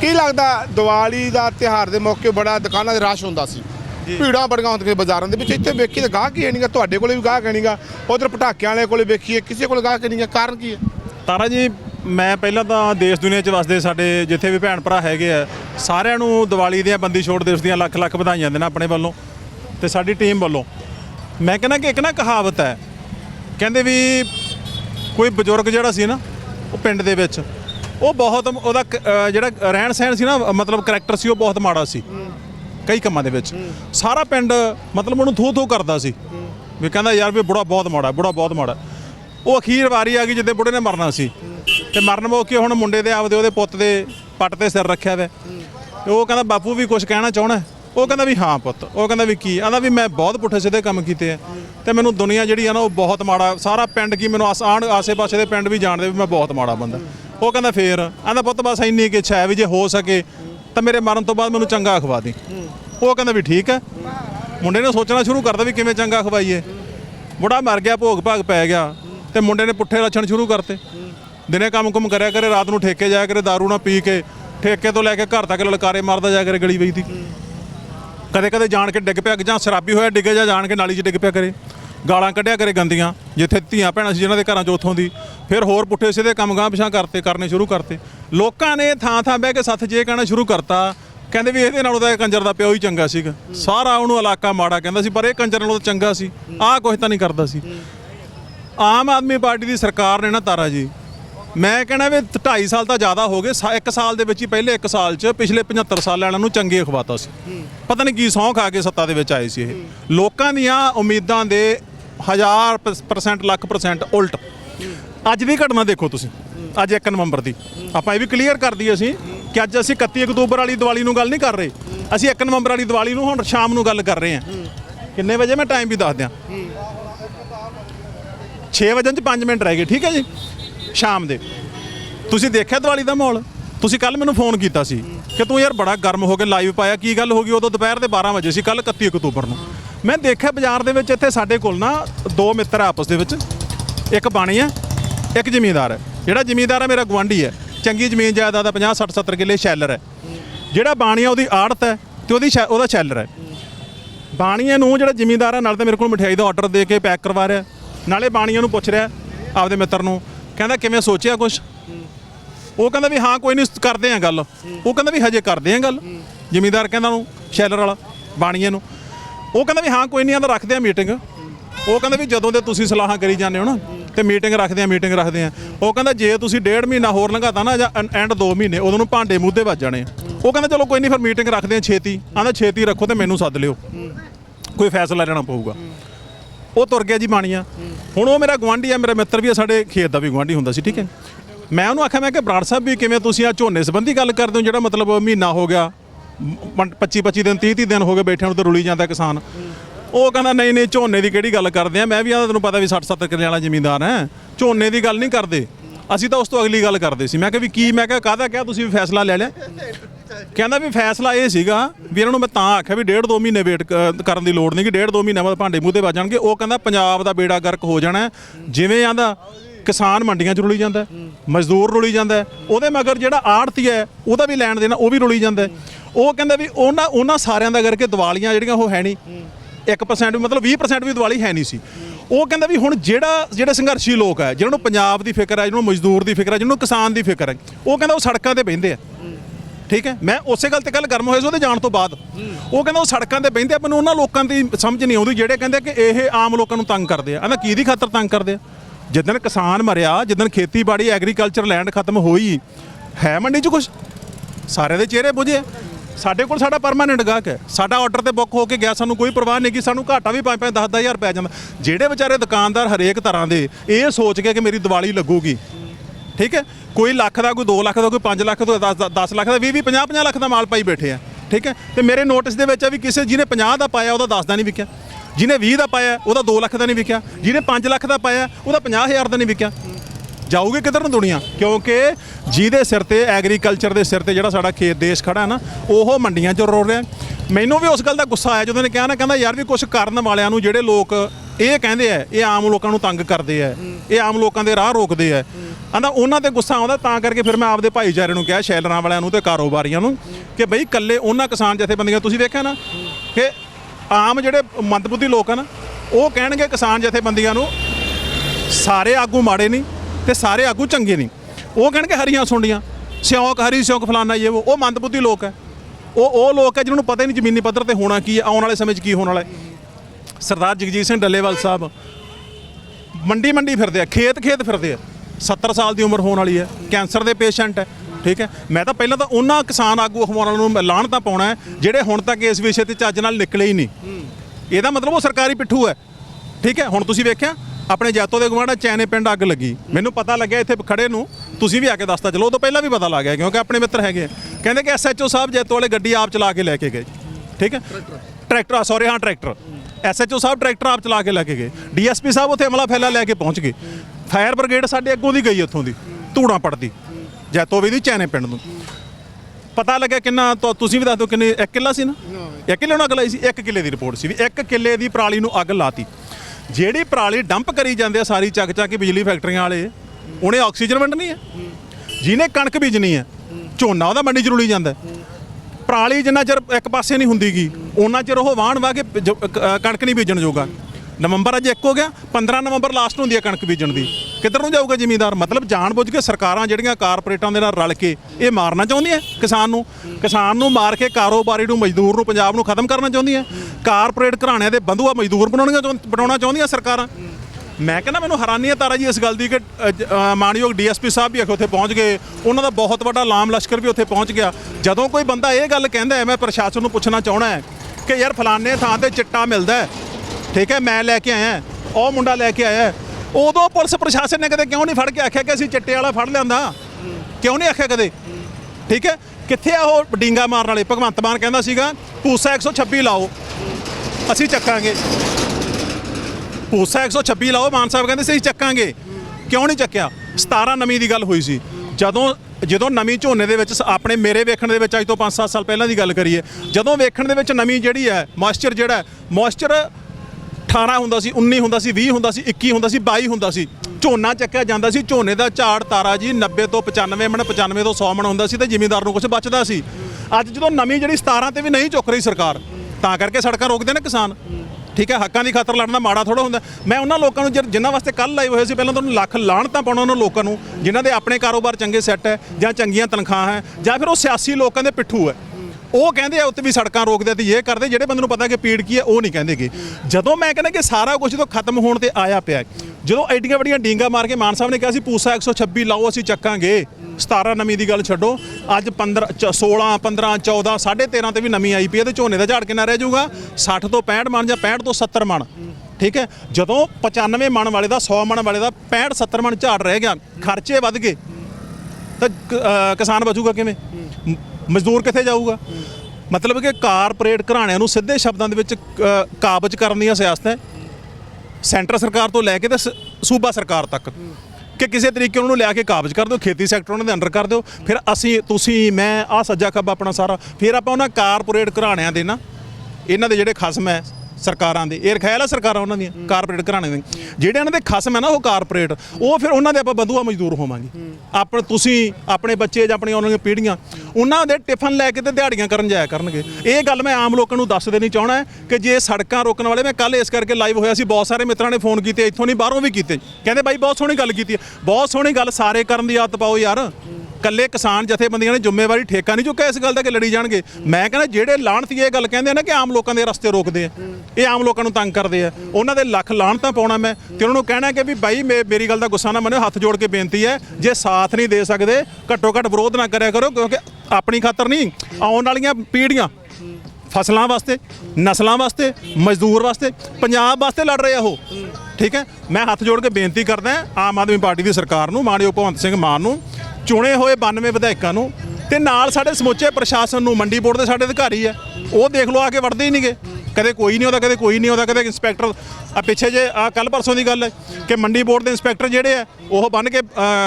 ਕੀ ਲੱਗਦਾ ਦੀਵਾਲੀ ਦਾ ਤਿਹਾਰ ਦੇ ਮੌਕੇ ਬੜਾ ਦੁਕਾਨਾਂ ਦੇ ਰਸ਼ ਹੁੰਦਾ ਸੀ? ਭੀੜਾਂ ਬੜੀਆਂ ਹੁੰਦੀਆਂ ਬਾਜ਼ਾਰਾਂ ਦੇ ਵਿੱਚ। ਇੱਥੇ ਵੇਖੀ ਤਾਂ ਗਾਹਕ ਹੀ ਨਹੀਂਗਾ ਤੁਹਾਡੇ ਕੋਲੇ ਵੀ ਗਾਹਕ ਨਹੀਂਗਾ। ਉਧਰ ਪਟਾਕਿਆਂ ਵਾਲੇ ਕੋਲੇ ਵੇਖੀਏ ਕਿਸੇ ਕੋਲੇ ਗਾਹਕ ਨਹੀਂਗਾ ਕਾਰਨ ਕੀ ਹੈ? ਤਾਰਾ ਜੀ ਮੈਂ ਪਹਿਲਾਂ ਤਾਂ ਦੇਸ਼ ਦੁਨੀਆ 'ਚ ਵਸਦੇ ਸਾਡੇ ਜਿੱਥੇ ਵੀ ਭੈਣ ਭਰਾ ਹੈਗੇ ਆ ਸਾਰਿਆਂ ਨੂੰ ਦੀਵਾਲੀ ਦੀਆਂ ਬੰਦੀ ਛੋੜ ਦਿਵਸ ਦੀਆਂ ਲੱਖ ਲੱਖ ਵਧਾਈਆਂ ਦੇਣਾ ਆਪਣੇ ਵੱਲੋਂ ਤੇ ਸਾਡੀ ਟੀਮ ਵੱਲੋਂ। ਮੈਂ ਕਹਿੰਦਾ ਕਿ ਇੱਕ ਨਾ ਕਹਾਵਤ ਹੈ ਕਹਿੰਦੇ ਵੀ ਕੋਈ ਬਜ਼ੁਰਗ ਜਿਹੜਾ ਸੀ ਨਾ ਉਹ ਪਿੰਡ ਦੇ ਵਿੱਚ ਉਹ ਬਹੁਤ ਉਹਦਾ ਕ- ਅਹ ਜਿਹੜਾ ਰਹਿਣ ਸਹਿਣ ਸੀ ਨਾ, ਮਤਲਬ ਕਰੈਕਟਰ ਸੀ, ਉਹ ਬਹੁਤ ਮਾੜਾ ਸੀ। ਕਈ ਕੰਮਾਂ ਦੇ ਵਿੱਚ। ਸਾਰਾ ਪਿੰਡ ਮਤਲਬ ਉਹਨੂੰ ਥੂ ਥੂ ਕਰਦਾ ਸੀ। ਵੀ ਕਹਿੰਦਾ, ਯਾਰ ਵੀ ਬੁੜਾ ਬਹੁਤ ਮਾੜਾ, ਬੁੜਾ ਬਹੁਤ ਮਾੜਾ। ਉਹ ਅਖੀਰ ਵਾਰੀ ਆ ਗਈ ਜਿੱਦੇ ਬੁੜੇ ਨੇ ਮਰਨਾ ਸੀ। ਤੇ ਮਰਨ ਮੌਕੇ ਹੁਣ ਮੁੰਡੇ ਦੇ ਆਪਦੇ ਉਹਦੇ ਪੁੱਤ ਦੇ ਪੱਟ ਤੇ ਸਿਰ ਰੱਖਿਆ ਵੇ। ਉਹ ਕਹਿੰਦਾ, ਬਾਪੂ ਵੀ ਕੁਝ ਕਹਿਣਾ ਚਾਹਣਾ? ਉਹ ਕਹਿੰਦਾ ਵੀ, ਹਾਂ ਪੁੱਤ। ਉਹ ਕਹਿੰਦਾ ਵੀ, ਕੀ? ਆਂਦਾ ਵੀ, ਮੈਂ ਬਹੁਤ ਪੁੱਠੇ ਸਿੱਧੇ ਕੰਮ ਕੀਤੇ ਆ ਤੇ ਮੈਨੂੰ ਦੁਨੀਆ ਜਿਹੜੀ ਆ ਨਾ, ਉਹ ਬਹੁਤ ਮਾੜਾ, ਸਾਰਾ ਪਿੰਡ ਕੀ ਮੈਨੂੰ ਆਸ ਆਣ ਆਸੇ-ਪਾਸੇ ਦੇ ਪਿੰਡ ਵੀ ਜਾਣਦੇ ਵੀ ਮੈਂ ਬਹੁਤ ਮਾੜਾ ਬੰਦਾ। ਉਹ ਕਹਿੰਦਾ ਫੇਰ। ਆਂਦਾ ਪੁੱਤ ਬਸ ਇੰਨੀ ਕਿ ਇੱਛਾ ਹੈ ਵੀ ਜੇ ਹੋ ਸਕੇ, ਤਾਂ ਮੇਰੇ ਮਰਨ ਤੋਂ ਬਾਅਦ ਮੈਨੂੰ ਚੰਗਾ ਖਵਾ ਦੇ। ਉਹ ਕਹਿੰਦਾ ਵੀ ਠੀਕ ਹੈ। ਮੁੰਡੇ ਨੇ ਸੋਚਣਾ ਸ਼ੁਰੂ ਕਰਦਾ ਵੀ ਕਿਵੇਂ ਚੰਗਾ ਖਵਾਈਏ। ਬੁੜਾ ਮਰ ਗਿਆ, ਭੋਗ ਭਾਗ ਪੈ ਗਿਆ, ਤੇ ਮੁੰਡੇ ਨੇ ਪੁੱਠੇ ਲੱਛਣ ਸ਼ੁਰੂ ਕਰਤੇ। ਦਿਨੇ ਕੰਮ ਕੁਮ ਕਰਿਆ ਕਰੇ, ਰਾਤ ਨੂੰ ਠੇਕੇ ਜਾਇਆ ਕਰੇ, दारू ਨਾ ਪੀ ਕੇ, ਠੇਕੇ ਤੋਂ ਲੈ ਕੇ ਘਰ ਤੱਕ ਲਲਕਾਰੇ ਮਾਰਦਾ ਜਾ ਕਰੇ ਗਲੀ ਵੇਚਦੀ ਕਦੇ ਕਦੇ ਜਾਣ ਕੇ ਡਿੱਗ ਪਿਆ, ਜਾਂ ਸ਼ਰਾਬੀ ਹੋਇਆ, ਡਿੱਗੇ ਜਾਂ ਜਾਣ ਕੇ ਨਾਲੀ 'ਚ ਡਿੱਗ ਪਿਆ ਕਰੇ। ਗਾਲਾਂ ਕੱਢਿਆ ਕਰੇ ਗੰਦੀਆਂ, ਜਿੱਥੇ ਧੀਆਂ ਭੈਣਾਂ ਸੀ ਜਿਨ੍ਹਾਂ ਦੇ ਘਰਾਂ 'ਚ ਉੱਥੋਂ ਦੀ। ਫਿਰ ਹੋਰ ਪੁੱਠੇ ਸਿੱਧੇ ਕੰਮ ਗਾਂ ਪਿਛਾਂ ਕਰਤੇ, ਕਰਨੇ ਸ਼ੁਰੂ ਕਰਤੇ। ਲੋਕਾਂ ਨੇ ਥਾਂ ਥਾਂ ਬਹਿ ਕੇ ਸੱਥ ਜੇ ਕਹਿਣਾ ਸ਼ੁਰੂ ਕਰਤਾ। ਕਹਿੰਦੇ ਵੀ ਇਹਦੇ ਨਾਲੋਂ ਤਾਂ ਇਹ ਕੰਜਰ ਦਾ ਪਿਓ ਹੀ ਚੰਗਾ ਸੀਗਾ। ਸਾਰਾ ਉਹਨੂੰ ਇਲਾਕਾ ਮਾੜਾ ਕਹਿੰਦਾ ਸੀ, ਪਰ ਇਹ ਕੰਜਰ ਨਾਲੋਂ ਤਾਂ ਚੰਗਾ ਸੀ। ਆਹ ਕੁਝ ਤਾਂ ਨਹੀਂ ਕਰਦਾ ਸੀ। ਆਮ ਆਦਮੀ ਪਾਰਟੀ ਦੀ ਸਰਕਾਰ ਨੇ ਨਾ ਤਾਰਾ ਜੀ ਮੈਂ ਕਹਿੰਦਾ ਵੀ 2.5 ਸਾਲ ਤਾਂ ਜ਼ਿਆਦਾ ਹੋ ਗਏ। ਸਾ- ਇੱਕ ਸਾਲ ਦੇ ਵਿੱਚ ਹੀ ਪਹਿਲੇ ਇੱਕ ਸਾਲ 'ਚ ਪਿਛਲੇ 75 ਸਾਲ ਵਾਲਿਆਂ ਨੂੰ ਚੰਗੇ ਖਵਾਤਾ ਸੀ ਪਤਾ ਨਹੀਂ ਕੀ ਸੌਂ ਖਾ ਕੇ ਸੱਤਾ ਦੇ ਵਿੱਚ ਆਏ ਸੀ ਇਹ। ਲੋਕਾਂ ਦੀਆਂ ਉਮੀਦਾਂ ਦੇ 1000% ਲੱਖ ਪਰਸੈਂਟ ਉਲਟ। ਅੱਜ ਦੀ ਘਟਨਾ ਦੇਖੋ ਤੁਸੀਂ। ਅੱਜ 1 ਨਵੰਬਰ ਦੀ। ਆਪਾਂ ਇਹ ਵੀ ਕਲੀਅਰ ਕਰ ਦਈਏ ਅਸੀਂ ਕਿ ਅੱਜ ਅਸੀਂ 31 ਅਕਤੂਬਰ ਵਾਲੀ ਦੀਵਾਲੀ ਨੂੰ ਗੱਲ ਨਹੀਂ ਕਰ ਰਹੇ। ਅਸੀਂ 1 ਨਵੰਬਰ ਵਾਲੀ ਦੀਵਾਲੀ ਨੂੰ ਹੁਣ ਸ਼ਾਮ ਨੂੰ ਗੱਲ ਕਰ ਰਹੇ ਹਾਂ। ਕਿੰਨੇ ਵਜੇ ਮੈਂ ਟਾਈਮ ਵੀ ਦੱਸ ਦਿਆਂ। 6 ਵਜੇ ਚ 5 ਮਿੰਟ ਰਹਿ ਗਏ। ਠੀਕ ਹੈ ਜੀ? ਸ਼ਾਮ ਦੇ। ਤੁਸੀਂ ਦੇਖਿਆ ਦੀਵਾਲੀ ਦਾ ਮਾਹੌਲ? ਤੁਸੀਂ ਕੱਲ ਮੈਨੂੰ ਫੋਨ ਕੀਤਾ ਸੀ ਕਿ ਤੂੰ ਯਾਰ ਬੜਾ ਗਰਮ ਹੋ ਕੇ ਲਾਈਵ ਪਾਇਆ। ਕੀ ਗੱਲ ਹੋ ਗਈ? ਉਦੋਂ ਦੁਪਹਿਰ ਦੇ 12 ਵਜੇ ਸੀ ਕੱਲ 31 ਅਕਤੂਬਰ ਨੂੰ। ਮੈਂ ਦੇਖਿਆ ਬਾਜ਼ਾਰ ਦੇ ਵਿੱਚ ਇੱਥੇ ਸਾਡੇ ਕੋਲ ਨਾ ਦੋ ਮਿੱਤਰ ਆ ਆਪਸ ਦੇ ਵਿੱਚ। ਇੱਕ ਬਾਣੀ ਹੈ ਇੱਕ ਜ਼ਿਮੀਂਦਾਰ ਹੈ ਜਿਹੜਾ ਜ਼ਿਮੀਂਦਾਰ ਹੈ ਮੇਰਾ ਗਵਾਂਢੀ ਹੈ ਚੰਗੀ ਜ਼ਮੀਨ ਜਾਇਦਾਦ ਦਾ 50 60 70 ਕਿੱਲੇ ਸ਼ੈਲਰ ਹੈ ਜਿਹੜਾ ਬਾਣੀ ਆ ਉਹਦੀ ਆੜਤ ਹੈ ਤੇ ਉਹਦੀ ਸ਼ੈ- ਉਹਦਾ ਸ਼ੈਲਰ ਹੈ ਬਾਣੀਆਂ ਨੂੰ ਜਿਹੜਾ ਜ਼ਿਮੀਂਦਾਰ ਆ, ਨਾਲ ਤਾਂ ਮੇਰੇ ਕੋਲ ਮਠਿਆਈ ਦਾ ਆਰਡਰ ਦੇ ਕੇ ਪੈਕ ਕਰਵਾ ਰਿਹਾ। ਨਾਲੇ ਬਾਣੀਆਂ ਨੂੰ ਪੁੱਛ ਰਿਹਾ ਆਪਦੇ ਮਿੱਤਰ ਨੂੰ ਕਹਿੰਦਾ ਕਿਵੇਂ ਸੋਚਿਆ ਕੁਛ? ਉਹ ਕਹਿੰਦਾ ਵੀ ਹਾਂ, ਕੋਈ ਨਹੀਂ ਕਰਦੇ ਆ ਗੱਲ। ਉਹ ਕਹਿੰਦਾ ਵੀ ਹਜੇ ਕਰਦੇ ਆ ਗੱਲ। ਜ਼ਿਮੀਂਦਾਰ ਕਹਿੰਦਾ ਨੂੰ ਸ਼ੈਲਰ ਵਾਲਾ ਬਾਣੀਆਂ ਨੂੰ। ਉਹ ਕਹਿੰਦਾ ਵੀ ਹਾਂ, ਕੋਈ ਨਹੀਂ ਆਂਦਾ ਰੱਖਦੇ ਆ ਮੀਟਿੰਗ ਉਹ ਕਹਿੰਦਾ ਵੀ ਜਦੋਂ ਦੇ ਤੁਸੀਂ ਸਲਾਹਾਂ ਕਰੀ ਜਾਂਦੇ ਹੋ ਨਾ, ਤੇ ਮੀਟਿੰਗ ਰੱਖਦੇ ਆ ਮੀਟਿੰਗ ਰੱਖਦੇ ਆ। ਉਹ ਕਹਿੰਦਾ ਜੇ ਤੁਸੀਂ ਡੇਢ ਮਹੀਨਾ ਹੋਰ ਲੰਘਾਤਾ ਨਾ, ਜਾਂ ਐਂਡ 2 ਮਹੀਨੇ, ਉਦੋਂ ਨੂੰ ਭਾਂਡੇ ਮੂਧੇ ਵੱਜ ਜਾਣੇ ਉਹ ਕਹਿੰਦਾ ਚਲੋ ਕੋਈ ਨਹੀਂ ਫਿਰ ਮੀਟਿੰਗ ਰੱਖਦੇ ਆ, ਛੇਤੀ। ਆਂਦਾ ਛੇਤੀ ਰੱਖੋ ਤੇ ਮੈਨੂੰ ਸੱਦ ਲਿਓ। ਕੋਈ ਫੈਸਲਾ ਲੈਣਾ ਪਊਗਾ। ਉਹ ਤੁਰ ਗਿਆ ਜੀ ਬਾਣੀਆਂ। ਹੁਣ ਉਹ ਮੇਰਾ ਗਵਾਂਢੀ ਆ, ਮੇਰਾ ਮਿੱਤਰ ਵੀ ਆ, ਸਾਡੇ ਖੇਤ ਦਾ ਵੀ ਗਵਾਂਢੀ ਹੁੰਦਾ ਸੀ, ਠੀਕ ਹੈ। ਮੈਂ ਉਹਨੂੰ ਆਖਿਆ, ਮੈਂ ਕਿ ਬਰਾੜ ਸਾਹਿਬ ਵੀ ਕਿਵੇਂ ਤੁਸੀਂ ਆ ਝੋਨੇ ਸੰਬੰਧੀ ਗੱਲ ਕਰਦੇ ਹੋ, ਜਿਹੜਾ ਮਤਲਬ ਮਹੀਨਾ ਹੋ ਗਿਆ 25 25 ਦਿਨ 30 30 ਦਿਨ ਹੋ ਗਏ ਬੈਠਿਆਂ ਨੂੰ ਤੇ ਰੁਲੀ ਜਾਂਦਾ ਕਿਸਾਨ। ਉਹ ਕਹਿੰਦਾ, ਨਹੀਂ ਨਹੀਂ, ਝੋਨੇ ਦੀ ਕਿਹੜੀ ਗੱਲ ਕਰਦੇ ਆ? ਮੈਂ ਵੀ ਆਦਾ ਤੁਹਾਨੂੰ ਪਤਾ ਵੀ 60 70 ਕਿੱਲੇ ਵਾਲਾ ਜ਼ਿਮੀਂਦਾਰ ਹੈ, ਝੋਨੇ ਦੀ ਗੱਲ ਨਹੀਂ ਕਰਦੇ। ਅਸੀਂ ਤਾਂ ਉਸ ਤੋਂ ਅਗਲੀ ਗੱਲ ਕਰਦੇ ਸੀ। ਮੈਂ ਕਿਹਾ ਵੀ ਕੀ, ਮੈਂ ਕਿਹਾ, ਕਾਹਦਾ ਕਿਹਾ ਤੁਸੀਂ ਵੀ ਫੈਸਲਾ ਲੈ ਲਿਆ? ਕਹਿੰਦਾ ਵੀ ਫੈਸਲਾ ਇਹ ਸੀਗਾ ਵੀ ਇਹਨਾਂ ਨੂੰ ਮੈਂ ਤਾਂ ਆਖਿਆ ਵੀ ਡੇਢ ਦੋ ਮਹੀਨੇ ਵੇਟ ਕਰਨ ਦੀ ਲੋੜ ਨਹੀਂ ਕਿ ਡੇਢ ਦੋ ਮਹੀਨੇ ਬਾਅਦ ਭਾਂਡੇ ਮੂੰਹ ਤੇ ਵੱਜ ਜਾਣਗੇ। ਉਹ ਕਹਿੰਦਾ ਪੰਜਾਬ ਦਾ ਬੇੜਾ ਗਰਕ ਹੋ ਜਾਣਾ ਜਿਵੇਂ ਆਂਦਾ, ਕਿਸਾਨ ਮੰਡੀਆਂ 'ਚ ਰੁਲੀ ਜਾਂਦਾ ਮਜ਼ਦੂਰ ਰੁਲੀ ਜਾਂਦਾ ਉਹਦੇ ਮਗਰ ਜਿਹੜਾ ਆੜਤੀ ਹੈ, ਉਹਦਾ ਵੀ ਲੈਣ ਦੇਣਾ, ਉਹ ਵੀ ਰੁਲੀ ਜਾਂਦਾ ਉਹ ਕਹਿੰਦਾ ਵੀ ਉਹਨਾਂ ਉਹਨਾਂ ਸਾਰਿਆਂ ਦਾ ਕਰਕੇ ਦੀਵਾਲੀਆਂ ਜਿਹੜੀਆਂ ਉਹ ਹੈ ਨਹੀਂ 1% ਵੀ, ਮਤਲਬ 20% ਵੀ ਦੀਵਾਲੀ ਹੈ ਨਹੀਂ ਸੀ। ਉਹ ਕਹਿੰਦਾ ਵੀ ਹੁਣ ਜਿਹੜਾ, ਜਿਹੜੇ ਸੰਘਰਸ਼ੀ ਲੋਕ ਹੈ, ਜਿਹਨਾਂ ਨੂੰ ਪੰਜਾਬ ਦੀ ਫਿਕਰ ਹੈ, ਜਿਹਨਾਂ ਨੂੰ ਮਜ਼ਦੂਰ ਦੀ ਫਿਕਰ ਹੈ, ਜਿਹਨਾਂ ਨੂੰ ਕਿਸਾਨ ਦੀ ਫਿਕਰ ਹੈ, ਉਹ ਕਹਿੰਦਾ ਉਹ ਸੜਕਾਂ ਤੇ ਬਹਿੰਦੇ ਆ। ਠੀਕ ਹੈ? ਮੈਂ ਉਸੇ ਗੱਲ ਤੇ ਕੱਲ ਗਰਮ ਹੋਇਆ ਸੀ ਉਹਦੇ ਜਾਣ ਤੋਂ ਬਾਅਦ। ਉਹ ਕਹਿੰਦਾ ਉਹ ਸੜਕਾਂ ਤੇ ਬਹਿੰਦੇ ਆ ਮੈਨੂੰ ਉਹਨਾਂ ਲੋਕਾਂ ਦੀ ਸਮਝ ਨਹੀਂ ਆਉਂਦੀ, ਜਿਹੜੇ ਕਹਿੰਦੇ ਕਿ ਇਹ ਆਮ ਲੋਕਾਂ ਨੂੰ ਤੰਗ ਕਰਦੇ ਆ। ਕਹਿੰਦਾ ਕੀ ਦੀ ਖਾਤਰ ਤੰਗ ਕਰਦੇ ਆ? ਜਿੱਦਣ ਕਿਸਾਨ ਮਰਿਆ, ਜਿੱਦਣ ਖੇਤੀਬਾੜੀ, ਐਗਰੀਕਲਚਰ, ਲੈਂਡ ਖਤਮ ਹੋਈ, ਹੈ ਮੰਡੀ 'ਚ ਕੁਝ ਸਾਰੇ ਦੇ ਚਿਹਰੇ ਬੁਝੇ ਆ। ਸਾਡੇ ਕੋਲ ਸਾਡਾ ਪਰਮਾਨੈਂਟ ਗਾਹਕ ਹੈ। ਸਾਡਾ ਆਰਡਰ ਤੇ ਬੁੱਕ ਹੋ ਕੇ ਗਿਆ, ਸਾਨੂੰ ਕੋਈ ਪਰਵਾਹ ਨਹੀਂ ਕਿ ਸਾਨੂੰ ਘਾਟਾ ਵੀ 5-5 10-10000 ਪੈ ਜਾਂਦਾ। ਜਿਹੜੇ ਵਿਚਾਰੇ ਦੁਕਾਨਦਾਰ ਹਰੇਕ ਤਰ੍ਹਾਂ ਦੇ, ਇਹ ਸੋਚ ਕੇ ਕਿ ਮੇਰੀ ਦੀਵਾਲੀ ਲੱਗੂਗੀ ਠੀਕ ਹੈ? ਕੋਈ ਲੱਖ ਦਾ, ਕੋਈ 2 ਲੱਖ ਦਾ, ਕੋਈ 5 ਲੱਖ ਦਾ 10 10 ਲੱਖ ਦਾ 20 20 50 50 ਲੱਖ ਦਾ ਮਾਲ ਪਾਈ ਬੈਠੇ ਆ, ਠੀਕ ਹੈ? ਤੇ ਮੇਰੇ ਨੋਟਿਸ ਦੇ ਵਿੱਚ ਆ ਵੀ ਕਿਸੇ ਜਿਹਨੇ 50 ਦਾ ਪਾਇਆ, ਉਹਦਾ 10 ਦਾ ਨਹੀਂ ਵਿਕਿਆ। ਜਿਹਨੇ 20 ਦਾ ਪਾਇਆ, ਉਹਦਾ 2 ਲੱਖ ਦਾ ਨਹੀਂ ਵਿਕਿਆ। ਜਿਹਨੇ 5 ਲੱਖ ਦਾ ਪਾਇਆ, ਉਹਦਾ 50000 ਦਾ ਨਹੀਂ ਵਿਕਿਆ। ਜਾਊਗੀ ਕਿੱਧਰ ਨੂੰ ਦੁਨੀਆ? ਕਿਉਂਕਿ ਜਿਹਦੇ ਸਿਰ ਤੇ ਐਗਰੀਕਲਚਰ ਦੇ ਸਿਰ ਤੇ ਜਿਹੜਾ ਸਾਡਾ ਖੇਤ, ਦੇਸ਼ ਖੜਾ ਹੈ ਨਾ, ਉਹ ਮੰਡੀਆਂ 'ਚ ਰੋ ਰਿਹਾ ਮੈਨੂੰ ਵੀ ਉਸ ਗੱਲ ਦਾ ਗੁੱਸਾ ਆਇਆ ਜਦੋਂ ਨੇ ਕਿਹਾ ਨਾ, ਕਹਿੰਦਾ ਯਾਰ ਵੀ ਕੁਝ ਕਰਨ ਵਾਲਿਆਂ ਨੂੰ ਜਿਹੜੇ ਲੋਕ ਇਹ ਕਹਿੰਦੇ ਆ, ਇਹ ਆਮ ਲੋਕਾਂ ਨੂੰ ਤੰਗ ਕਰਦੇ ਆ, ਇਹ ਆਮ ਲੋਕਾਂ ਦੇ ਰਾਹ ਰੋਕਦੇ ਆ ਆਂਦਾ ਉਹਨਾਂ ਤੇ ਗੁੱਸਾ ਆਉਂਦਾ ਤਾਂ ਕਰਕੇ ਫਿਰ ਮੈਂ ਆਪਦੇ ਭਾਈਚਾਰੇ ਨੂੰ ਕਿਹਾ, ਸ਼ੈਲਰਾਂ ਵਾਲਿਆਂ ਨੂੰ ਤੇ ਕਾਰੋਬਾਰੀਆਂ ਨੂੰ, ਕਿ ਬਈ ਕੱਲੇ ਉਹਨਾਂ ਕਿਸਾਨ ਜਥੇਬੰਦੀਆਂ, ਤੁਸੀਂ ਵੇਖਿਆ ਨਾ, ਕਿ ਆਮ ਜਿਹੜੇ ਮੰਦਬੁੱਧੀ ਲੋਕ ਆ ਨਾ, ਉਹ ਕਹਿਣਗੇ ਕਿਸਾਨ ਜਥੇਬੰਦੀਆਂ ਨੂੰ, ਸਾਰੇ ਆਗੂ ਮਾੜੇ ਨਹੀਂ ਤੇ ਸਾਰੇ ਆਗੂ ਚੰਗੇ ਨਹੀਂ। ਉਹ ਕਹਿਣਗੇ ਹਰੀਆਂ ਸੁੰਡੀਆਂ, ਸਿਉਂਕ, ਹਰੀ ਸਿਉਂਕ ਫਲਾਨਾ ਇਹ ਉਹ ਉਹ ਮੰਦਬੁੱਧੀ ਲੋਕ ਹੈ ਉਹ ਉਹ ਲੋਕ ਹੈ ਜਿਨ੍ਹਾਂ ਨੂੰ ਪਤਾ ਹੀ ਨਹੀਂ ਜ਼ਮੀਨੀ ਪੱਧਰ ਤੇ ਹੋਣਾ ਕੀ ਹੈ ਆਉਣ ਵਾਲੇ ਸਮੇਂ 'ਚ ਕੀ ਹੋਣ ਵਾਲਾ ਹੈ। ਸਰਦਾਰ ਜਗਜੀਤ ਸਿੰਘ ਡੱਲੇਵਾਲ ਸਾਹਿਬ ਮੰਡੀ ਮੰਡੀ ਫਿਰਦੇ ਆ ਖੇਤ ਖੇਤ ਫਿਰਦੇ ਆ। 70 ਸਾਲ ਦੀ ਉਮਰ ਹੋਣ ਵਾਲੀ ਹੈ ਕੈਂਸਰ ਦੇ ਪੇਸ਼ੈਂਟ ਹੈ ਠੀਕ ਹੈ। ਮੈਂ ਤਾਂ ਪਹਿਲਾਂ ਤਾਂ ਉਹਨਾਂ ਕਿਸਾਨ ਆਗੂ ਅਖਬਾਰਾਂ ਨੂੰ ਲਾਹਣ ਤਾਂ ਪਾਉਣਾ ਹੈ ਜਿਹੜੇ ਹੁਣ ਤੱਕ ਇਸ ਵਿਸ਼ੇ ਤੇ ਚੱਜ ਨਾਲ ਨਿਕਲੇ ਹੀ ਨਹੀਂ। ਇਹਦਾ ਮਤਲਬ ਉਹ ਸਰਕਾਰੀ ਪਿੱਠੂ ਹੈ ਠੀਕ ਹੈ। ਹੁਣ ਤੁਸੀਂ ਵੇਖਿਆ ਆਪਣੇ ਜਾਤੋ ਦੇ ਗਵਾਂਢ ਚੈਨੇ ਪਿੰਡ ਅੱਗ ਲੱਗੀ। ਮੈਨੂੰ ਪਤਾ ਲੱਗਿਆ ਇੱਥੇ ਖੜੇ ਨੂੰ ਤੁਸੀਂ ਵੀ ਆ ਕੇ ਦੱਸਤਾ ਚਲੋ ਉਹ ਤੋਂ ਪਹਿਲਾਂ ਵੀ ਪਤਾ ਲੱਗ ਗਿਆ ਕਿਉਂਕਿ ਆਪਣੇ ਮਿੱਤਰ ਹੈਗੇ ਆ। ਕਹਿੰਦੇ ਕਿ ਐਸਐਚਓ ਸਾਹਿਬ ਜੈਤੋ ਵਾਲੇ ਗੱਡੀ ਆਪ ਚਲਾ ਕੇ ਲੈ ਕੇ ਗਏ ਠੀਕ ਹੈ। ਟਰੈਕਟਰ। ਸੌਰੀ ਹਾਂ ਟਰੈਕਟਰ। ਐਸਐਚਓ ਸਾਹਿਬ ਟਰੈਕਟਰ ਆਪ ਚਲਾ ਕੇ ਲੈ ਕੇ ਗਏ। ਡੀਐਸਪੀ ਸਾਹਿਬ ਉੱਥੇ ਅਮਲਾ ਫੈਲਾ ਲੈ ਕੇ ਪਹੁੰਚ ਗਏ। ਫਾਇਰ ਬ੍ਰਿਗੇਡ ਸਾਡੇ ਅੱਗੋਂ ਦੀ ਗਈ ਉੱਥੋਂ ਦੀ ਧੂੜਾਂ ਪੜਦੀ। ਜੈਤੋ ਵੀ ਦੀ ਚੈਨੇ ਪਿੰਡ ਨੂੰ। ਪਤਾ ਲੱਗਿਆ ਕਿੰਨਾ ਤੁਸੀਂ ਵੀ ਦੱਸ ਦਿਓ ਕਿੰਨੇ ਇੱਕ ਕਿੱਲਾ ਸੀ ਨਾ? ਇੱਕ ਕਿੱਲੇ ਨੂੰ ਅੱਗ ਲਾਈ ਸੀ ਇੱਕ ਕਿੱਲੇ ਦੀ ਰਿਪੋਰਟ ਸੀ ਵੀ ਇੱਕ ਕਿੱਲੇ ਦੀ ਪਰਾਲੀ ਨੂੰ ਅੱਗ ਲਾਤੀ। ਜਿਹੜੀ ਪਰਾਲੀ ਡੰਪ ਕਰੀ ਜਾਂਦੇ ਆ ਸਾਰੀ ਚੱਕ ਚੱਕ ਕੇ ਬਿਜਲੀ ਫੈਕਟਰੀਆਂ ਵਾਲੇ ਉਹਨੇ ਆਕਸੀਜਨ ਵੰਡਣੀ ਹੈ? ਜਿਹਨੇ ਕਣਕ ਬੀਜਣੀ ਹੈ ਝੋਨਾ ਉਹਦਾ ਮੰਡੀ ਚ ਰੁਲੀ ਜਾਂਦਾ। ਪਰਾਲੀ ਜਿੰਨਾ ਚਿਰ ਇੱਕ ਪਾਸੇ ਨਹੀਂ ਹੁੰਦੀਗੀ ਉਹਨਾਂ ਚਿਰ ਉਹ ਵਾਹਣ ਵਾ ਕੇ ਜ- ਕਣਕ ਨਹੀਂ ਬੀਜਣ ਜੋਗਾ। ਨਵੰਬਰ ਅੱਜ ਇੱਕ ਹੋ ਗਿਆ 15 ਨਵੰਬਰ ਲਾਸਟ ਹੁੰਦੀ ਹੈ ਕਣਕ ਬੀਜਣ ਦੀ। ਕਿੱਧਰ ਨੂੰ ਜਾਊਗਾ ਜ਼ਿਮੀਂਦਾਰ? ਮਤਲਬ ਜਾਣਬੁੱਝ ਕੇ ਸਰਕਾਰਾਂ ਜਿਹੜੀਆਂ ਕਾਰਪੋਰੇਟਾਂ ਦੇ ਨਾਲ ਰਲ ਕੇ ਇਹ ਮਾਰਨਾ ਚਾਹੁੰਦੀਆਂ ਕਿਸਾਨ ਨੂੰ? ਕਿਸਾਨ ਨੂੰ ਮਾਰ ਕੇ ਕਾਰੋਬਾਰੀ ਨੂੰ, ਮਜ਼ਦੂਰ ਨੂੰ, ਪੰਜਾਬ ਨੂੰ ਖਤਮ ਕਰਨਾ ਚਾਹੁੰਦੀਆਂ? ਕਾਰਪੋਰੇਟ ਘਰਾਣਿਆਂ ਦੇ ਬੰਧੂਆ ਮਜ਼ਦੂਰ ਬਣਾਉਣੀਆਂ ਚਾਹੁੰ- ਬਣਾਉਣਾ ਚਾਹੁੰਦੀਆਂ ਸਰਕਾਰਾਂ? ਮੈਂ ਕਹਿੰਦਾ ਮੈਨੂੰ ਹੈਰਾਨੀ ਹੈ ਤਾਰਾ ਜੀ ਇਸ ਗੱਲ ਦੀ ਕਿ ਮਾਨਯੋਗ ਜ- ਅ, ਮਾਣਯੋਗ ਡੀਐਸਪੀ ਸਾਹਿਬ ਵੀ ਅਖੇ ਉੱਥੇ ਪਹੁੰਚ ਗਏ। ਉਹਨਾਂ ਦਾ ਬਹੁਤ ਵੱਡਾ ਲਾਮ ਲਸ਼ਕਰ ਵੀ ਉੱਥੇ ਪਹੁੰਚ ਗਿਆ। ਜਦੋਂ ਕੋਈ ਬੰਦਾ ਇਹ ਗੱਲ ਕਹਿੰਦਾ ਹੈ ਮੈਂ ਪ੍ਰਸ਼ਾਸਨ ਨੂੰ ਪੁੱਛਣਾ ਚਾਹਣਾ ਹੈ ਕਿ ਯਾਰ ਫਲਾਣੇ ਥਾਂ ਤੇ ਚਿੱਟਾ ਮਿਲਦਾ ਹੈ। ਠੀਕ ਹੈ ਮੈਂ ਲੈ ਕੇ ਆਇਆ ਉਹ ਮੁੰਡਾ ਲੈ ਕੇ ਆਇਆ ਉਦੋਂ ਪੁਲਿਸ ਪ੍ਰਸ਼ਾਸਨ ਨੇ ਕਦੇ ਕਿਉਂ ਨਹੀਂ ਫੜ ਕੇ ਆਖਿਆ ਕਿ ਅਸੀਂ ਚਿੱਟੇ ਵਾਲਾ ਫੜ ਲਿਆਂਦਾ? ਕਿਉਂ ਨਹੀਂ ਆਖਿਆ ਕਦੇ? ਠੀਕ ਹੈ ਕਿੱਥੇ ਆ ਉਹ ਡਿੰਗਾ ਮਾਰਨ ਵਾਲੇ? ਭਗਵੰਤ ਮਾਨ ਕਹਿੰਦਾ ਸੀਗਾ ਪੂਸਾ 126 ਲਾਓ ਅਸੀਂ ਚੱਕਾਂਗੇ। ਪੂਸਾ 126 ਲਾਓ ਮਾਨ ਸਾਹਿਬ ਕਹਿੰਦੇ ਸੀ, ਅਸੀਂ ਚੱਕਾਂਗੇ। ਕਿਉਂ ਨਹੀਂ ਚੱਕਿਆ? 17 ਨਵੀਂ ਦੀ ਗੱਲ ਹੋਈ ਸੀ। ਜਦੋਂ ਜਦੋਂ ਨਵੀਂ ਝੋਨੇ ਦੇ ਵਿੱਚ ਆਪਣੇ ਮੇਰੇ ਵੇਖਣ ਦੇ ਵਿੱਚ, ਅੱਜ ਤੋਂ 5-7 ਸਾਲ ਪਹਿਲਾਂ ਦੀ ਗੱਲ ਕਰੀਏ, ਜਦੋਂ ਵੇਖਣ ਦੇ ਵਿੱਚ ਨਵੀਂ ਜਿਹੜੀ ਹੈ ਮੋਇਸਚਰ ਜਿਹੜਾ ਮੋਇਸਚਰ 18 ਹੁੰਦਾ ਸੀ 19 ਹੁੰਦਾ ਸੀ 20 ਹੁੰਦਾ ਸੀ 21 ਹੁੰਦਾ ਸੀ 22 ਹੁੰਦਾ ਸੀ। ਝੋਨਾ ਚੱਕਿਆ ਜਾਂਦਾ ਸੀ, ਝੋਨੇ ਦਾ ਝਾੜ ਤਾਰਾ ਜੀ 90 ਤੋਂ 95 ਮਣ 95 ਤੋਂ 100 ਮਣ ਹੁੰਦਾ ਸੀ ਤੇ ਜ਼ਿਮੀਂਦਾਰ ਨੂੰ ਕੁਝ ਬਚਦਾ ਸੀ। ਅੱਜ ਜਦੋਂ ਨਵੀਂ ਜਿਹੜੀ 17 ਤੇ ਵੀ ਨਹੀਂ ਚੁੱਕ ਰਹੀ ਸਰਕਾਰ, ਤਾਂ ਕਰਕੇ ਸੜਕਾਂ ਰੋਕਦੇ ਨੇ ਕਿਸਾਨ। ਠੀਕ ਹੈ, ਹੱਕਾਂ ਦੀ ਖਾਤਰ ਲੜਨਾ ਮਾੜਾ ਥੋੜਾ ਹੁੰਦਾ। ਮੈਂ ਉਹਨਾਂ ਲੋਕਾਂ ਨੂੰ ਜਿ- ਜਿਨ੍ਹਾਂ ਵਾਸਤੇ ਕੱਲ ਲਾਈਵ ਹੋਏ ਸੀ, ਪਹਿਲਾਂ ਤੁਹਾਨੂੰ ਲੱਖ ਲਾਹਣਤਾਂ ਪਾਉਣਾ ਉਹਨਾਂ ਲੋਕਾਂ ਨੂੰ, ਜਿਨ੍ਹਾਂ ਦੇ ਆਪਣੇ ਕਾਰੋਬਾਰ ਚੰਗੇ ਸੈੱਟ ਹੈ, ਜਾਂ ਚੰਗੀਆਂ ਤਨਖਾਹਾਂ ਹੈ, ਜਾਂ ਫਿਰ ਉਹ ਸਿਆਸੀ ਲੋਕਾਂ ਦੇ ਪਿੱਠੂ ਹੈ। ਉਹ ਕਹਿੰਦੇ ਆ, ਉੱਤੇ ਵੀ ਸੜਕਾਂ ਰੋਕਦੇ ਆ ਤੇ ਇਹ ਕਰਦੇ, ਜਿਹੜੇ ਬੰਦੇ ਨੂੰ ਪਤਾ ਕਿ ਪੀੜ ਕੀ ਹੈ, ਉਹ ਨਹੀਂ ਕਹਿੰਦੇਗੇ ਜਦੋਂ ਮੈਂ ਕਹਿੰਦਾ ਕਿ ਸਾਰਾ ਕੁਝ ਤੋਂ ਖਤਮ ਹੋਣ ਤੇ ਆਇਆ ਪਿਆ ਜਦੋਂ ਐਡੀਆਂ ਵੱਡੀਆਂ ਡੀਂਗਾ ਮਾਰ ਕੇ ਮਾਨ ਸਾਹਿਬ ਨੇ ਕਿਹਾ ਸੀ, ਪੂਸਾ 126 ਲਾਓ, ਅਸੀਂ ਚੱਕਾਂਗੇ। 17 ਨਵੀਂ ਦੀ ਗੱਲ ਛੱਡੋ ਅੱਜ 15 ਚ- 16 15 14 13.5 ਤੇ ਵੀ ਨਵੀਂ ਆਈ ਪਈ ਹੈ ਤੇ ਝੋਨੇ ਦਾ ਝਾੜ ਕਿੰਨਾ ਰਹਿ ਜਾਊਗਾ? 60 ਤੋਂ 65 ਮਣ ਜਾਂ 65 ਤੋਂ 70 ਮਣ ਠੀਕ ਹੈ? ਜਦੋਂ 95 ਮਣ ਵਾਲੇ ਦਾ 100 ਮਣ ਵਾਲੇ ਦਾ 65 70 ਮਣ ਝਾੜ ਰਹਿ ਗਿਆ ਖਰਚੇ ਵੱਧ ਗਏ ਤਾਂ ਕਿਸਾਨ ਬਚੂਗਾ ਕਿਵੇਂ? ਮਜ਼ਦੂਰ ਕਿੱਥੇ ਜਾਊਗਾ? ਮਤਲਬ ਕਿ ਕਾਰਪੋਰੇਟ ਘਰਾਣਿਆਂ ਨੂੰ ਸਿੱਧੇ ਸ਼ਬਦਾਂ ਦੇ ਵਿੱਚ ਅਹ, ਕਾਬਜ਼ ਕਰਨ ਦੀਆਂ ਸਿਆਸਤਾਂ ਸੈਂਟਰ ਸਰਕਾਰ ਤੋਂ ਲੈ ਕੇ ਤੇ ਸ- ਸੂਬਾ ਸਰਕਾਰ ਤੱਕ। ਕਿ ਕਿਸੇ ਤਰੀਕੇ ਉਹਨਾਂ ਨੂੰ ਲਿਆ ਕੇ ਕਾਬਜ਼ ਕਰ ਦਿਓ, ਖੇਤੀ ਸੈਕਟਰ ਉਹਨਾਂ ਦੇ ਅੰਡਰ ਕਰ ਦਿਓ, ਫਿਰ ਅਸੀਂ, ਤੁਸੀਂ, ਮੈਂ ਆ ਸੱਜਾ ਖੱਬਾ ਆਪਣਾ ਸਾਰਾ, ਫਿਰ ਆਪਾਂ ਉਹਨਾਂ ਕਾਰਪੋਰੇਟ ਘਰਾਣਿਆਂ ਦੇ ਨਾ, ਇਹਨਾਂ ਦੇ ਜਿਹੜੇ ਖਸਮ ਹੈ ਸਰਕਾਰਾਂ ਦੇ। ਇਹ ਰਖਿਆਲ ਹੈ ਸਰਕਾਰਾਂ ਉਹਨਾਂ ਦੀਆਂ ਕਾਰਪੋਰੇਟ ਘਰਾਣੇ ਦੇ ਜਿਹੜੇ ਇਹਨਾਂ ਦੇ ਖਸਮ ਹੈ ਨਾ ਉਹ ਕਾਰਪੋਰੇਟ ਉਹ ਫਿਰ ਉਹਨਾਂ ਦੇ ਆਪਾਂ ਬੰਧੂਆ ਮਜ਼ਦੂਰ ਹੋਵਾਂਗੇ। ਆਪਣੇ ਤੁਸੀਂ, ਆਪਣੇ ਬੱਚੇ ਜਾਂ ਆਪਣੀਆਂ ਉਹਨਾਂ ਦੀਆਂ ਪੀੜ੍ਹੀਆਂ, ਉਹਨਾਂ ਦੇ ਟਿਫਨ ਲੈ ਕੇ ਤੇ ਦਿਹਾੜੀਆਂ ਕਰਨ ਜਾਇਆ ਕਰਨਗੇ। ਇਹ ਗੱਲ ਮੈਂ ਆਮ ਲੋਕਾਂ ਨੂੰ ਦੱਸ ਦੇਣੀ ਚਾਹਣਾ ਕਿ ਜੇ ਸੜਕਾਂ ਰੋਕਣ ਵਾਲੇ, ਮੈਂ ਕੱਲ ਇਸ ਕਰਕੇ ਲਾਈਵ ਹੋਇਆ ਸੀ, ਬਹੁਤ ਸਾਰੇ ਮਿੱਤਰਾਂ ਨੇ ਫੋਨ ਕੀਤੇ, ਇੱਥੋਂ ਨਹੀਂ, ਬਾਹਰੋਂ ਵੀ ਕੀਤੇ। ਕਹਿੰਦੇ ਬਾਈ ਬਹੁਤ ਸੋਹਣੀ ਗੱਲ ਕੀਤੀ ਹੈ। ਬਹੁਤ ਸੋਹਣੀ ਗੱਲ, ਸਾਰੇ ਕਰਨ ਦੀ ਆਦਤ ਪਾਓ ਯਾਰ। ਕੱਲੇ ਕਿਸਾਨ ਜਥੇਬੰਦੀਆਂ ਨੇ ਜ਼ਿੰਮੇਵਾਰੀ ਠੇਕਾ ਨਹੀਂ ਚੁੱਕਿਆ ਇਸ ਗੱਲ ਦਾ ਕਿ ਲੜੀ ਜਾਣਗੇ। ਮੈਂ ਕਹਿੰਦਾ ਜਿਹੜੇ ਲਾਹਣਤੀ ਇਹ ਗੱਲ ਕਹਿੰਦੇ ਆ ਨਾ ਕਿ ਆਮ ਲੋਕਾਂ ਦੇ ਰਸਤੇ ਰੋਕਦੇ ਆ। ਇਹ ਆਮ ਲੋਕਾਂ ਨੂੰ ਤੰਗ ਕਰਦੇ ਆ। ਉਹਨਾਂ ਦੇ ਲੱਖ ਲਾਹਣਤਾਂ ਪਾਉਣਾ ਮੈਂ ਤੇ ਉਹਨਾਂ ਨੂੰ ਕਹਿਣਾ ਕਿ ਵੀ ਬਾਈ ਮੇ- ਮੇਰੀ ਗੱਲ ਦਾ ਗੁੱਸਾ ਨਾ ਮੰਨਿਓ, ਹੱਥ ਜੋੜ ਕੇ ਬੇਨਤੀ ਹੈ, ਜੇ ਸਾਥ ਨਹੀਂ ਦੇ ਸਕਦੇ, ਘੱਟੋ ਘੱਟ ਵਿਰੋਧ ਨਾ ਕਰਿਆ ਕਰੋ, ਕਿਉਂਕਿ ਆਪਣੀ ਖਾਤਰ ਨਹੀਂ, ਆਉਣ ਵਾਲੀਆਂ ਪੀੜ੍ਹੀਆਂ ਫਸਲਾਂ ਵਾਸਤੇ, ਨਸਲਾਂ ਵਾਸਤੇ, ਮਜ਼ਦੂਰ ਵਾਸਤੇ, ਪੰਜਾਬ ਵਾਸਤੇ ਲੜ ਰਹੇ ਆ ਉਹ। ਠੀਕ ਹੈ? ਮੈਂ ਹੱਥ ਜੋੜ ਕੇ ਬੇਨਤੀ ਕਰਦਾ ਆਮ ਆਦਮੀ ਪਾਰਟੀ ਦੀ ਸਰਕਾਰ ਨੂੰ, ਮਾਨਯੋਗ ਭਗਵੰਤ ਸਿੰਘ ਮਾਨ ਨੂੰ ਚੁਣੇ ਹੋਏ 92 ਵਿਧਾਇਕਾਂ ਨੂੰ ਤੇ ਨਾਲ ਸਾਡੇ ਸਮੁੱਚੇ ਪ੍ਰਸ਼ਾਸਨ ਨੂੰ ਮੰਡੀ ਬੋਰਡ ਦੇ ਸਾਡੇ ਅਧਿਕਾਰੀ ਆ ਉਹ ਦੇਖ ਲਓ ਆ ਕੇ ਵੜਦੇ ਹੀ ਨਹੀਂਗੇ ਕਦੇ ਕੋਈ ਨਹੀਂ ਆਉਂਦਾ ਕਦੇ ਕੋਈ ਨਹੀਂ ਆਉਂਦਾ ਕਦੇ ਇੰਸਪੈਕਟਰ ਆ ਪਿੱਛੇ ਜੇ, ਆ ਕੱਲ ਪਰਸੋਂ ਦੀ ਗੱਲ ਹੈ ਕਿ ਮੰਡੀ ਬੋਰਡ ਦੇ ਇੰਸਪੈਕਟਰ ਜਿਹੜੇ ਆ ਉਹ ਬੰਨ ਕੇ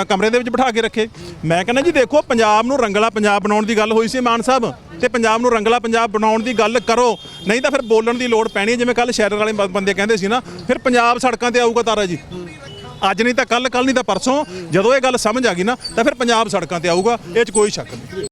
ਕਮਰੇ ਦੇ ਵਿੱਚ ਬਿਠਾ ਕੇ ਰੱਖੇ। ਮੈਂ ਕਹਿੰਦਾ ਜੀ ਦੇਖੋ, ਪੰਜਾਬ ਨੂੰ ਰੰਗਲਾ ਪੰਜਾਬ ਬਣਾਉਣ ਦੀ ਗੱਲ ਹੋਈ ਸੀ ਮਾਨ ਸਾਹਿਬ ਤੇ ਪੰਜਾਬ ਨੂੰ ਰੰਗਲਾ ਪੰਜਾਬ ਬਣਾਉਣ ਦੀ ਗੱਲ ਕਰੋ। ਨਹੀਂ ਤਾਂ ਫਿਰ ਬੋਲਣ ਦੀ ਲੋੜ ਪੈਣੀ ਜਿਵੇਂ ਕੱਲ ਸ਼ਹਿਰ ਵਾਲੇ ਬ- ਬੰਦੇ ਕਹਿੰਦੇ ਸੀ ਨਾ, ਫਿਰ ਪੰਜਾਬ ਸੜਕਾਂ ਤੇ ਆਊਗਾ ਤਾਰਾ ਜੀ। ਅੱਜ ਨਹੀਂ ਤਾਂ ਕੱਲ ਕੱਲ ਨਹੀਂ ਤਾਂ ਪਰਸੋਂ। ਜਦੋਂ ਇਹ ਗੱਲ ਸਮਝ ਆ ਗਈ ਨਾ, ਤਾਂ ਫਿਰ ਪੰਜਾਬ ਸੜਕਾਂ ਤੇ ਆਊਗਾ, ਇਹ 'ਚ ਕੋਈ ਸ਼ੱਕ ਨਹੀਂ।